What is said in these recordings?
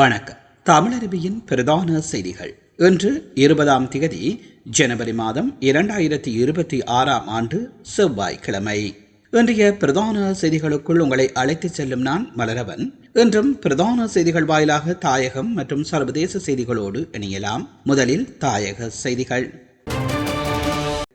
வணக்கம். தமிழருவியின் பிரதான செய்திகள். இன்று இருபதாம் திகதி ஜனவரி மாதம் இரண்டாயிரத்தி இருபத்தி ஆறாம் ஆண்டு செவ்வாய்க்கிழமை. இன்றைய பிரதான செய்திகளுக்குள் உங்களை அழைத்துச் செல்லும் நான் மலரவன். இன்றும் பிரதான செய்திகள் வாயிலாக தாயகம் மற்றும் சர்வதேச செய்திகளோடு இணையலாம். முதலில் தாயக செய்திகள்.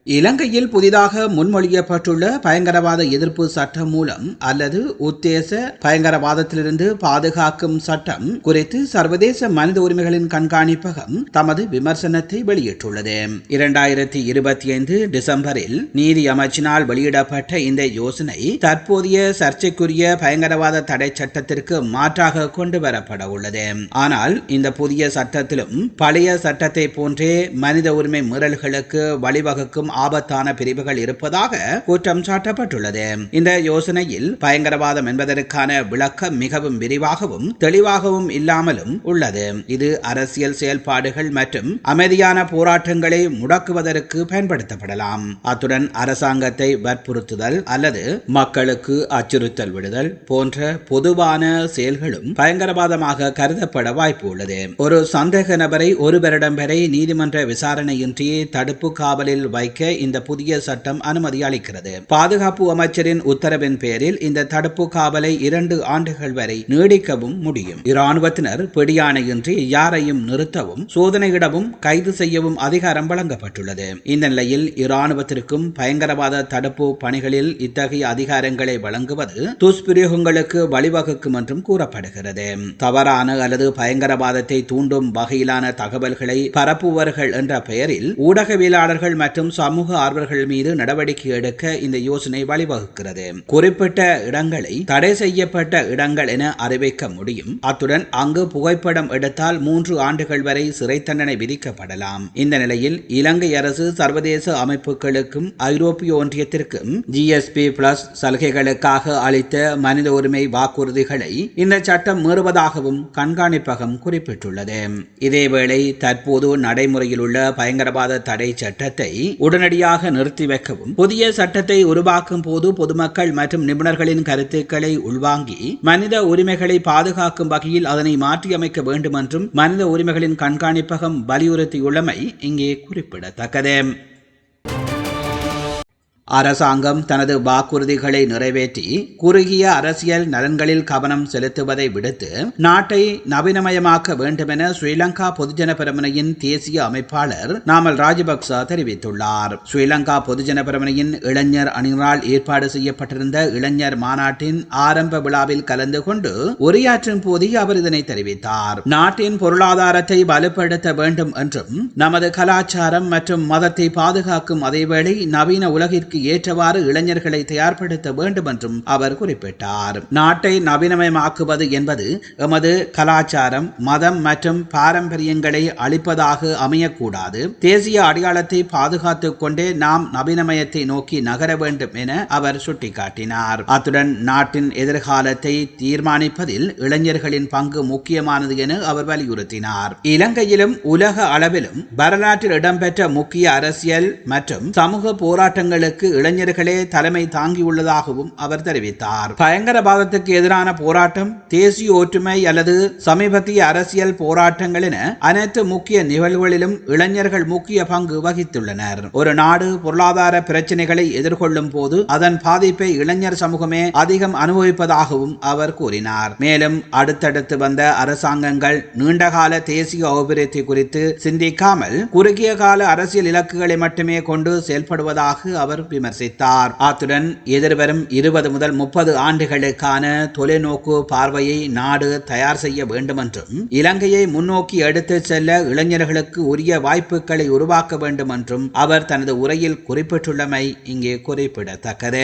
இலங்கையில் புதிதாக முன்மொழியப்பட்டுள்ள பயங்கரவாத எதிர்ப்பு சட்டம் மூலம் அல்லது உத்தேச பயங்கரவாதத்திலிருந்து பாதுகாக்கும் சட்டம் குறித்து சர்வதேச மனித உரிமைகளின் கண்காணிப்பகம் தமது விமர்சனத்தை வெளியிட்டுள்ளது. இரண்டாயிரத்தி இருபத்தி ஐந்து டிசம்பரில் நீதி அமைச்சினால் வெளியிடப்பட்ட இந்த யோசனை தற்போதைய சர்ச்சைக்குரிய பயங்கரவாத தடை சட்டத்திற்கு மாற்றாக கொண்டு வரப்பட உள்ளது. ஆனால் இந்த புதிய சட்டத்திலும் பழைய சட்டத்தை போன்றே மனித உரிமை மீறல்களுக்கு வழிவகுக்கும் ஆபத்தான பிரிவுகள் இருப்பதாக குற்றம் சாட்டப்பட்டுள்ளது. இந்த யோசனையில் பயங்கரவாதம் என்பதற்கான விளக்கம் மிகவும் விரிவாகவும் தெளிவாகவும் இல்லாமலும் உள்ளது. இது அரசியல் செயல்பாடுகள் மற்றும் அமைதியான போராட்டங்களை முடக்குவதற்கு பயன்படுத்தப்படலாம். அத்துடன் அரசாங்கத்தை வற்புறுத்துதல் அல்லது மக்களுக்கு அச்சுறுத்தல் விடுதல் போன்ற பொதுவான செயல்களும் பயங்கரவாதமாக கருதப்பட வாய்ப்பு உள்ளது. ஒரு சந்தேக நபரை ஒரு வருடம் வரை நீதிமன்ற விசாரணையின்றி தடுப்பு காவலில் வைக்க இந்த புதிய சட்டம் அனுமதி அளிக்கிறது. பாதுகாப்பு அமைச்சரின் உத்தரவின் பேரில் இந்த தடுப்பு காவலை இரண்டு ஆண்டுகள் வரை நீடிக்கவும் முடியும். இராணுவத்தினர் பிடியாணையின்றி யாரையும் நிறுத்தவும் சோதனையிடவும் கைது செய்யவும் அதிகாரம் வழங்கப்பட்டுள்ளது. இந்த நிலையில் இராணுவத்திற்கும் பயங்கரவாத தடுப்பு பணிகளில் இத்தகைய அதிகாரங்களை வழங்குவது துஷ்பிரயோகங்களுக்கு வழிவகுக்கும் என்றும் கூறப்படுகிறது. தவறான அல்லது பயங்கரவாதத்தை தூண்டும் வகையிலான தகவல்களை பரப்புவர்கள் என்ற பெயரில் ஊடகவியலாளர்கள் மற்றும் சமூக ஆர்வலர்கள் மீது நடவடிக்கை எடுக்க இந்த யோசனை வழிவகுக்கிறது. குறிப்பிட்ட இடங்களை தடை செய்யப்பட்ட இடங்கள் என அறிவிக்க முடியும். அத்துடன் அங்கு புகைப்படம் எடுத்தால் மூன்று ஆண்டுகள் வரை சிறை தண்டனை விதிக்கப்படலாம். இந்த நிலையில் இலங்கை அரசு சர்வதேச அமைப்புகளுக்கும் ஐரோப்பிய ஒன்றியத்திற்கும் ஜிஎஸ்பி பிளஸ் சலுகைகளுக்காக அளித்த மனித உரிமை வாக்குறுதிகளை இந்த சட்டம் மீறுவதாகவும் கண்காணிப்பகம் குறிப்பிட்டுள்ளது. இதேவேளை தற்போது நடைமுறையில் உள்ள பயங்கரவாத தடை சட்டத்தை உடனடியாக நிறுத்தி வைக்கவும். புதிய சட்டத்தை உருவாக்கும் போது பொதுமக்கள் மற்றும் நிபுணர்களின் கருத்துக்களை உள்வாங்கி மனித உரிமைகளை பாதுகாக்கும் வகையில் அதனை மாற்றியமைக்க வேண்டும் என்றும் மனித உரிமைகளின் கண்காணிப்பகம் வலியுறுத்தியுள்ளமை இங்கே குறிப்பிடத்தக்கது. அரசாங்கம் தனது வாக்குறுதிகளை நிறைவேற்றி குறுகிய அரசியல் நலன்களில் கவனம் செலுத்துவதை விடுத்து நாட்டை நவீனமயமாக்க வேண்டுமென ஸ்ரீலங்கா பொதுஜன பெருமனையின் தேசிய அமைப்பாளர் நாமல் ராஜபக்ச தெரிவித்துள்ளார். ஸ்ரீலங்கா பொதுஜன பெருமனையின் இளைஞர் அணியினால் ஏற்பாடு செய்யப்பட்டிருந்த இளைஞர் மாநாட்டின் ஆரம்ப விழாவில் கலந்து கொண்டு உரையாற்றும் போதே அவர் இதனை தெரிவித்தார். நாட்டின் பொருளாதாரத்தை வலுப்படுத்த வேண்டும் என்றும் நமது கலாச்சாரம் மற்றும் மதத்தை பாதுகாக்கும் அதேவேளை நவீன உலகிற்கு ஏற்றவாறு இளைஞர்களை தயார்படுத்த வேண்டும் என்றும் அவர் குறிப்பிட்டார். நாட்டை நவீனமயமாக்குவது என்பது எமது கலாச்சாரம் மதம் மற்றும் பாரம்பரியங்களை அளிப்பதாக அமையக்கூடாது. தேசிய அடையாளத்தை பாதுகாத்துக் கொண்டே நாம் நவீனமயத்தை நோக்கி நகர வேண்டும் என அவர் சுட்டிக்காட்டினார். அத்துடன் நாட்டின் எதிர்காலத்தை தீர்மானிப்பதில் இளைஞர்களின் பங்கு முக்கியமானது என அவர் வலியுறுத்தினார். இலங்கையிலும் உலக அளவிலும் வரலாற்றில் இடம்பெற்ற முக்கிய அரசியல் மற்றும் சமூக போராட்டங்களுக்கு இளைஞர்களே தலைமை தாங்கியுள்ளதாகவும் அவர் தெரிவித்தார். பயங்கரவாதத்துக்கு எதிரான போராட்டம் தேசிய ஒற்றுமை அல்லது சமீபத்திய அரசியல் போராட்டங்கள் என அனைத்து முக்கிய நிகழ்வுகளிலும் இளைஞர்கள் முக்கிய பங்கு வகித்துள்ளனர். ஒரு நாடு பொருளாதார பிரச்சனைகளை எதிர்கொள்ளும் போது அதன் பாதிப்பை இளைஞர் சமூகமே அதிகம் அனுபவிப்பதாகவும் அவர் கூறினார். மேலும் அடுத்தடுத்து வந்த அரசாங்கங்கள் நீண்டகால தேசிய அபிவிருத்தி குறித்து சிந்திக்காமல் குறுகிய கால அரசியல் இலக்குகளை மட்டுமே கொண்டு செயல்படுவதாக அவர் விமர்சித்தார். அத்துடன் எதிர்வரும் இருபது முதல் முப்பது ஆண்டுகளுக்கான தொலைநோக்கு பார்வையை நாடு தயார் செய்ய வேண்டும் என்றும் இலங்கையை முன்னோக்கி எடுத்துச் செல்ல இளைஞர்களுக்கு உரிய வாய்ப்புகளை உருவாக்க வேண்டும் என்றும் அவர் தனது உரையில் குறிப்பிட்டுள்ளமை இங்கே குறிப்பிடத்தக்கது.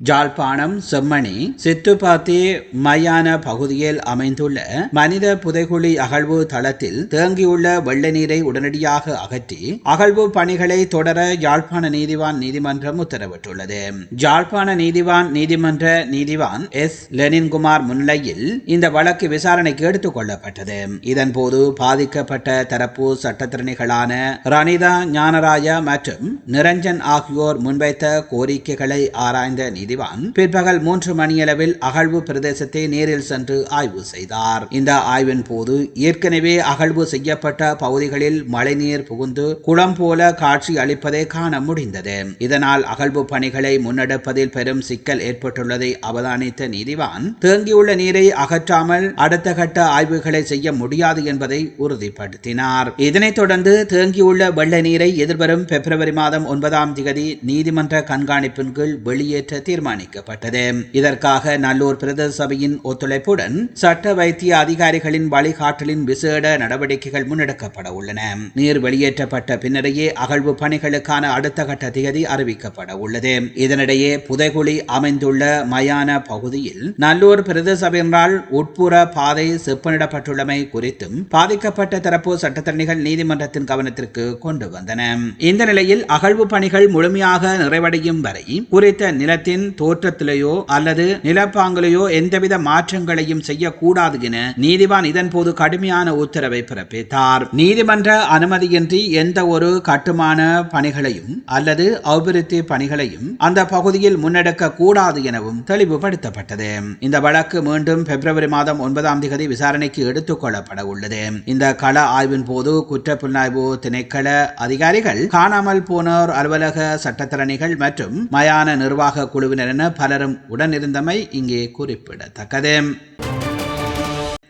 ஜாழ்ப்பாணம் செம்மணி சித்துப்பாத்தி மையான பகுதியில் அமைந்துள்ள மனித புதைகுழி அகழ்வு தளத்தில் தேங்கியுள்ள வெள்ள நீரை உடனடியாக அகற்றி அகழ்வு பணிகளை தொடர யாழ்ப்பாண நீதிவான் நீதிமன்றம் உத்தரவிட்டுள்ளது. யாழ்ப்பாண நீதிவான் நீதிமன்ற நீதிவான் எஸ். லெனின்குமார் முன்னிலையில் இந்த வழக்கு விசாரணைக்கு எடுத்துக் கொள்ளப்பட்டது. இதன்போது பாதிக்கப்பட்ட தரப்பு சட்டத்திறனிகளான ரணிதா ஞானராஜா மற்றும் நிரஞ்சன் ஆகியோர் முன்வைத்த கோரிக்கைகளை ஆராய்ந்த நீதிவான் பிற்பகல் மூன்று மணியளவில் அகழ்வு பிரதேசத்தை நேரில் சென்று ஆய்வு செய்தார். இந்த ஆய்வின் போது ஏற்கனவே அகழ்வு செய்யப்பட்ட பகுதிகளில் மழைநீர் புகுந்து குளம் போல காட்சி அளிப்பதை காண முடிந்தது. இதனால் அகழ்வு பணிகளை முன்னெடுப்பதில் பெரும் சிக்கல் ஏற்பட்டுள்ளதை அவதானித்த நீதிவான் தேங்கியுள்ள நீரை அகற்றாமல் அடுத்த கட்ட ஆய்வுகளை செய்ய முடியாது என்பதை உறுதிப்படுத்தினார். இதனைத் தொடர்ந்து தேங்கியுள்ள வெள்ள நீரை எதிர்வரும் பிப்ரவரி மாதம் ஒன்பதாம் திகதி நீதிமன்ற கண்காணிப்பின் கீழ் வெளியேற்ற தீர்மானிக்கப்பட்டது. இதற்காக நல்லூர் பிரதேச சபையின் ஒத்துழைப்புடன் சட்ட வைத்திய அதிகாரிகளின் வழிகாட்டலின் விசேட நடவடிக்கைகள் முன்னெடுக்கப்பட உள்ளன. நீர் வெளியேற்றப்பட்ட பின்னரையே அகழ்வு பணிகளுக்கான அடுத்த கட்ட திகதி அறிவிக்கப்பட உள்ளது. இதனிடையே புதைகுழி அமைந்துள்ள மயான பகுதியில் நல்லூர் பிரதேச சபையினரால் உட்புற பாதை செப்பனிடப்பட்டுள்ளமை குறித்தும் பாதிக்கப்பட்ட தரப்பு சட்டத்தரணிகள் நீதிமன்றத்தின் கவனத்திற்கு கொண்டு வந்தன. இந்த நிலையில் அகழ்வு பணிகள் முழுமையாக நிறைவடையும் வரை குறித்த நிலத்தின் தோற்றத்திலேயோ அல்லது நிலப்பாங்கிலேயோ எந்தவித மாற்றங்களையும் செய்யக்கூடாது என நீதிவான் இதன்போது கடுமையான உத்தரவை பிறப்பித்தார். நீதிமன்ற அனுமதியின்றி எந்த ஒரு கட்டுமான பணிகளையும் அல்லது அபிவிருத்தி பணிகளையும் அந்த பகுதியில் முன்னெடுக்க கூடாது எனவும் தெளிவுபடுத்தப்பட்டது. இந்த வழக்கு மீண்டும் பிப்ரவரி மாதம் ஒன்பதாம் தேதி விசாரணைக்கு எடுத்துக் கொள்ளப்பட உள்ளது. இந்த கள ஆய்வின் போது குற்ற புலனாய்வு திணைக்கள அதிகாரிகள் காணாமல் போனோர் அலுவலக சட்டத்தரணிகள் மற்றும் மயான நிர்வாக குழுவினர் என பலரும் உடனிருந்தமை இங்கே குறிப்பிடத்தக்கது.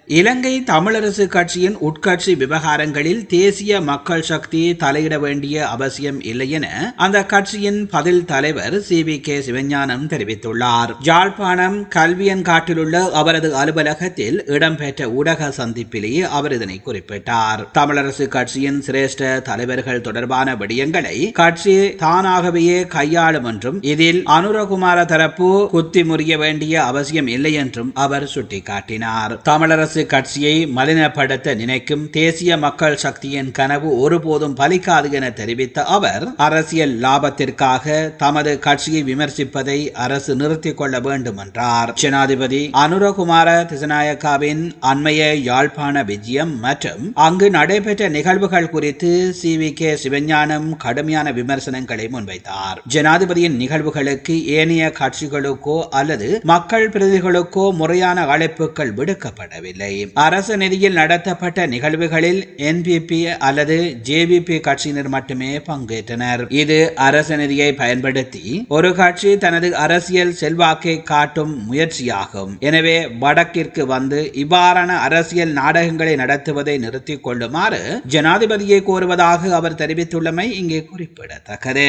இலங்கை தமிழரசு கட்சியின் உட்கட்சி விவகாரங்களில் தேசிய மக்கள் சக்தி தலையிட வேண்டிய அவசியம் இல்லை என அந்த கட்சியின் பதில் தலைவர் சி வி கே சிவஞானம் தெரிவித்துள்ளார். யாழ்ப்பாணம் கல்வியன்காட்டிலுள்ள அவரது அலுவலகத்தில் இடம்பெற்ற ஊடக சந்திப்பிலேயே அவர் இதனை குறிப்பிட்டார். தமிழரசு கட்சியின் சிரேஷ்ட தலைவர்கள் தொடர்பான விடயங்களை கட்சி தானாகவே கையாளும் என்றும் இதில் அனுரகுமார தரப்பு குத்தி முறிய வேண்டிய அவசியம் இல்லை என்றும் அவர் சுட்டிக்காட்டினார். தமிழரசு கட்சியை மலினப்படுத்த நினைக்கும் தேசிய மக்கள் சக்தியின் கனவு ஒருபோதும் பலிக்காது என தெரிவித்த அவர் அரசியல் லாபத்திற்காக தமது கட்சியை விமர்சிப்பதை அரசு நிறுத்திக் கொள்ள வேண்டும் என்றார் ஜனாதிபதி அனுரகுமார திசநாயக்காவின் அண்மைய யாழ்ப்பாண விஜயம் மற்றும் அங்கு நடைபெற்ற நிகழ்வுகள் குறித்து சி. வி. கே. சிவஞானம் கடுமையான விமர்சனங்களை முன்வைத்தார். ஜனாதிபதியின் நிகழ்வுகளுக்கு ஏனைய கட்சிகளுக்கோ அல்லது மக்கள் பிரதிகளுக்கோ முறையான அழைப்புகள் விடுக்கப்படவில்லை. அரசு நிதியில் நடத்தப்பட்ட நிகழ்வுகளில் என்பிபி அல்லது ஜேபிபி கட்சியினர் மட்டுமே பங்கேற்றனர். இது அரசு நிதியை பயன்படுத்தி ஒரு கட்சி தனது அரசியல் செல்வாக்கை காட்டும் முயற்சியாகும். எனவே வடக்கிற்கு வந்து இவ்வாறான அரசியல் நாடகங்களை நடத்துவதை நிறுத்திக் கொள்ளுமாறு ஜனாதிபதியை கோருவதாக அவர் தெரிவித்துள்ளமை இங்கே குறிப்பிடத்தக்கது.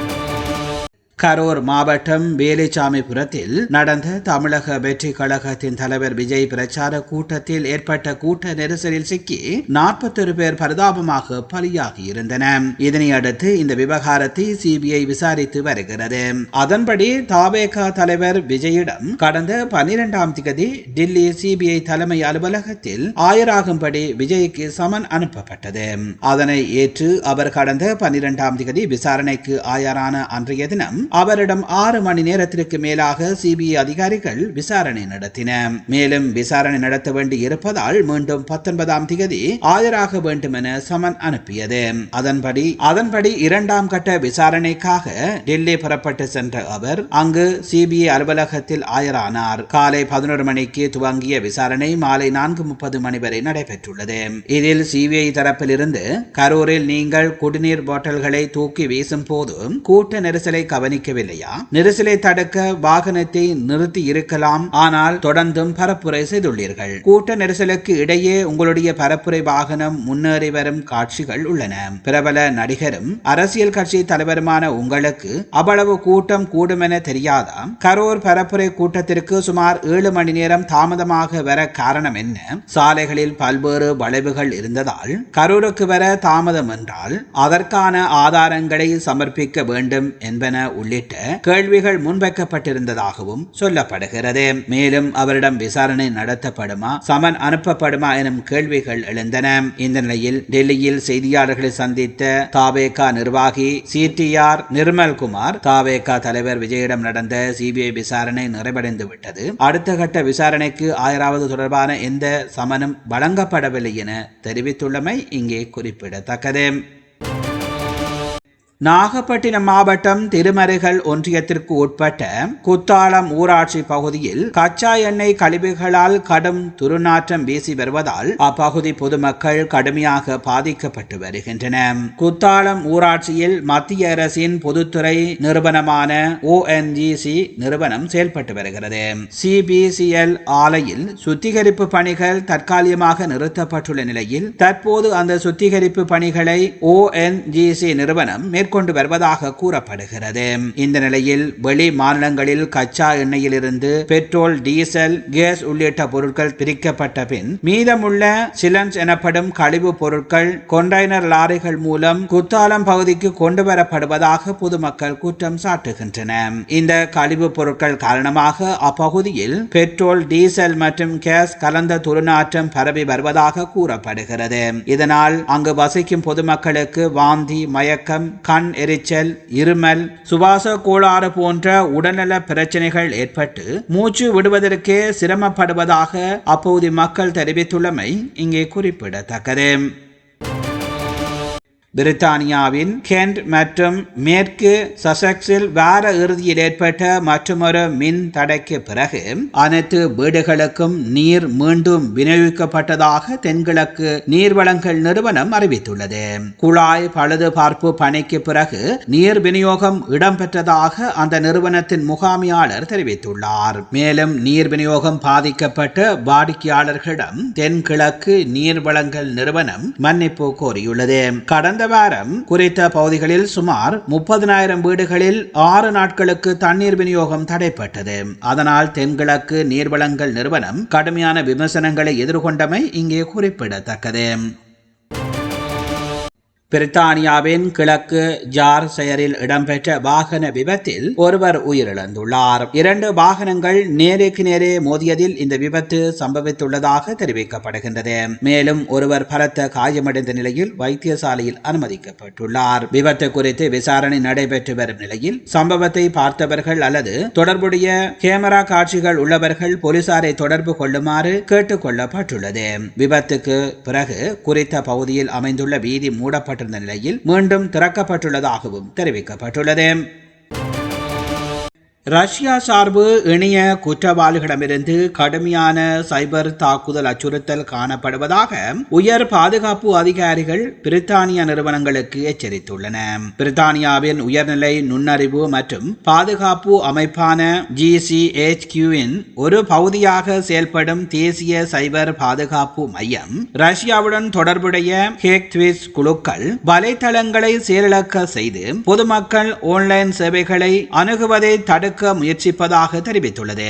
கரூர் மாவட்டம் வேலுச்சாமிபுரத்தில் நடந்த தமிழக வெற்றி கழகத்தின் தலைவர் விஜய் பிரச்சார கூட்டத்தில் ஏற்பட்ட கூட்ட நெரிசலில் சிக்கி நாற்பத்தொரு பேர் பரிதாபமாக பலியாகி இருந்தன. இதனை அடுத்து இந்த விவகாரத்தை சிபிஐ விசாரித்து வருகிறது. அதன்படி தாவேகா தலைவர் விஜயிடம் கடந்த பனிரெண்டாம் தேதி டில்லி சிபிஐ தலைமை அலுவலகத்தில் ஆயராகும்படி விஜய்க்கு சமன் அனுப்பப்பட்டது. அதனை ஏற்று அவர் கடந்த பனிரெண்டாம் தேதி விசாரணைக்கு ஆயரான அன்றைய தினம் அவரிடம் ஆறு மணி நேரத்திற்கு மேலாக சிபிஐ அதிகாரிகள் விசாரணை நடத்தின. மேலும் விசாரணை நடத்த வேண்டி இருப்பதால் மீண்டும் பத்தொன்பதாம் தேதி ஆஜராக வேண்டும் என சமன் அனுப்பியது. அதன்படி அதன்படி இரண்டாம் கட்ட விசாரணைக்காக டெல்லி புறப்பட்டு சென்ற அவர் அங்கு சிபிஐ அலுவலகத்தில் ஆஜரானார். காலை பதினோரு மணிக்கு துவங்கிய விசாரணை மாலை நான்கு முப்பது மணி வரை நடைபெற்றுள்ளது. இதில் சிபிஐ தரப்பிலிருந்து கரூரில் நீங்கள் குடிநீர் பாட்டில்களை தூக்கி வீசும் போது கூட்ட நெரிசலை அளிக்கவில்லையா நெரிசலை தடுக்க வாகனத்தை நிறுத்தி இருக்கலாம் ஆனால் தொடர்ந்தும் பரப்புரை செய்துள்ளீர்கள். கூட்ட நெரிசலுக்கு இடையே உங்களுடைய பரப்புரை வாகனம் முன்னேறி வரும் காட்சிகள் உள்ளன. பிரபல நடிகரும் அரசியல் கட்சி தலைவருமான உங்களுக்கு அவ்வளவு கூட்டம் கூடும் என தெரியாதா? கரூர் பரப்புரை கூட்டத்திற்கு சுமார் ஏழு மணி நேரம் தாமதமாக வர காரணம் என்ன? சாலைகளில் பல்வேறு வளைவுகள் இருந்ததால் கரூருக்கு வர தாமதம் என்றால் அதற்கான ஆதாரங்களை சமர்ப்பிக்க வேண்டும் என்பன உள்ளிட்ட கேள்விகள் முன்வைக்கப்பட்டிருந்ததாகவும் சொல்லப்படுகிறது. மேலும் அவரிடம் விசாரணை நடத்தப்படுமா சமன் அனுப்பப்படுமா எனும் கேள்விகள் எழுந்தன. இந்த நிலையில் டெல்லியில் செய்தியாளர்களை சந்தித்த தாவேகா நிர்வாகி சிடிஆர் நிர்மல்குமார் தாவேகா தலைவர் விஜயிடம் நடந்த சிபிஐ விசாரணை நிறைவடைந்து விட்டது அடுத்த கட்ட விசாரணைக்கு ஆயிராவது தொடர்பான எந்த சமனும் வழங்கப்படவில்லை என தெரிவித்துள்ளமை இங்கே குறிப்பிடத்தக்கது. நாகப்பட்டினம் மாவட்டம் திருமருகல் ஒன்றியத்திற்கு உட்பட்ட குத்தாலம் ஊராட்சி பகுதியில் கச்சா எண்ணெய் கழிவுகளால் கடும் துர்நாற்றம் வீசி வருவதால் அப்பகுதி பொதுமக்கள் கடுமையாக பாதிக்கப்பட்டு வருகின்றன குத்தாளம் ஊராட்சியில் மத்திய அரசின் பொதுத்துறை நிறுவனமான ஓஎன்ஜிசி நிறுவனம் செயல்பட்டு வருகிறது. சிபிசிஎல் ஆலையில் சுத்திகரிப்பு பணிகள் தற்காலிகமாக நிறுத்தப்பட்டுள்ள நிலையில் தற்போது அந்த சுத்திகரிப்பு பணிகளை ஓஎன்ஜிசி நிறுவனம் மேற்கொண்டு வருவதாக கூறப்படுகிறது. இந்த நிலையில் வெளி மாநிலங்களில் கச்சா எண்ணெயிலிருந்து பெட்ரோல் டீசல் கேஸ் உள்ளிட்ட பொருட்கள் பிரிக்கப்பட்ட பின் மீதமுள்ள சிலன்ஸ் எனப்படும் கழிவு பொருட்கள் கொண்டைனர் லாரிகள் மூலம் குத்தாலம் பகுதிக்கு கொண்டு வரப்படுவதாக பொதுமக்கள் குற்றம் சாட்டுகின்றன. இந்த கழிவு பொருட்கள் காரணமாக அப்பகுதியில் பெட்ரோல் டீசல் மற்றும் கேஸ் கலந்த துர்நாற்றம் பரவி வருவதாக கூறப்படுகிறது. இதனால் அங்கு வசிக்கும் பொதுமக்களுக்கு வாந்தி மயக்கம் கண் கண் எரிச்சல் இருமல் சுவாச கோளாறு போன்ற உடல்நல பிரச்சனைகள் ஏற்பட்டு மூச்சு விடுவதற்கே சிரமப்படுவதாக அப்போது மக்கள் தெரிவித்துள்ளமை இங்கே குறிப்பிடத்தக்கது. பிரித்தானியாவின் கென்ட் மற்றும் மேற்கு சசக்ஸில் வார இறுதியில் ஏற்பட்ட மற்றொரு மின் தடைக்கு பிறகு அனைத்து வீடுகளுக்கும் நீர் மீண்டும் விநியோகிக்கப்பட்டதாக தென்கிழக்கு நீர்வளங்கள் நிறுவனம் அறிவித்துள்ளது. குழாய் பழுது பார்ப்பு பணிக்கு பிறகு நீர் விநியோகம் இடம்பெற்றதாக அந்த நிறுவனத்தின் முகாமியாளர் தெரிவித்துள்ளார். மேலும் நீர் விநியோகம் பாதிக்கப்பட்ட வாடிக்கையாளர்களிடம் தென்கிழக்கு நீர்வளங்கள் நிறுவனம் மன்னிப்பு கோரியுள்ளது. கடந்த கடந்த வாரம் குறித்த பகுதிகளில் சுமார் முப்பதினாயிரம் வீடுகளில் ஆறு நாட்களுக்கு தண்ணீர் விநியோகம் தடைப்பட்டது. அதனால் தென்கிழக்கு நீர்வளங்கள் நிறுவனம் கடுமையான விமர்சனங்களை எதிர்கொண்டமை இங்கே குறிப்பிடத்தக்கது. பிரித்தானியாவின் கிழக்கு ஜார் செயலில் இடம்பெற்ற வாகன விபத்தில் ஒருவர் உயிரிழந்துள்ளார். இரண்டு வாகனங்கள் நேருக்கு நேரே மோதியதில் இந்த விபத்து சம்பவித்துள்ளதாக தெரிவிக்கப்படுகின்றது. மேலும் ஒருவர் பலத்த காயமடைந்த நிலையில் வைத்தியசாலையில் அனுமதிக்கப்பட்டுள்ளார். விபத்து குறித்து விசாரணை நடைபெற்று வரும் நிலையில் சம்பவத்தை பார்த்தவர்கள் அல்லது தொடர்புடைய கேமரா காட்சிகள் உள்ளவர்கள் போலீசாரை தொடர்பு கொள்ளுமாறு கேட்டுக் கொள்ளப்பட்டுள்ளது. விபத்துக்கு பிறகு குறித்த பகுதியில் அமைந்துள்ள வீதி மூடப்பட்ட மூடப்பட்டிருந்த நிலையில் மீண்டும் திறக்கப்பட்டுள்ளதாகவும் தெரிவிக்கப்பட்டுள்ளது. ரஷ்யா சார்பு இணைய குற்றவாளிகளிடமிருந்து கடுமையான சைபர் தாக்குதல் அச்சுறுத்தல் காணப்படுவதாக உயர் பாதுகாப்பு அதிகாரிகள் பிரித்தானிய நிறுவனங்களுக்கு எச்சரித்துள்ளன. பிரித்தானியாவின் உயர்நிலை நுண்ணறிவு மற்றும் பாதுகாப்பு அமைப்பான ஜிசிஎச்கியூவின் ஒரு பகுதியாக செயல்படும் தேசிய சைபர் பாதுகாப்பு மையம் ரஷ்யாவுடன் தொடர்புடைய ஹேக்ட்விஸ் குழுக்கள் வலைத்தளங்களை செயலிழக்க செய்து பொதுமக்கள் ஆன்லைன் சேவைகளை அணுகுவதை தடுக்க தடுக்க முயற்சிப்பதாக தெரிவித்துள்ளது.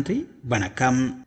நன்றி வணக்கம்.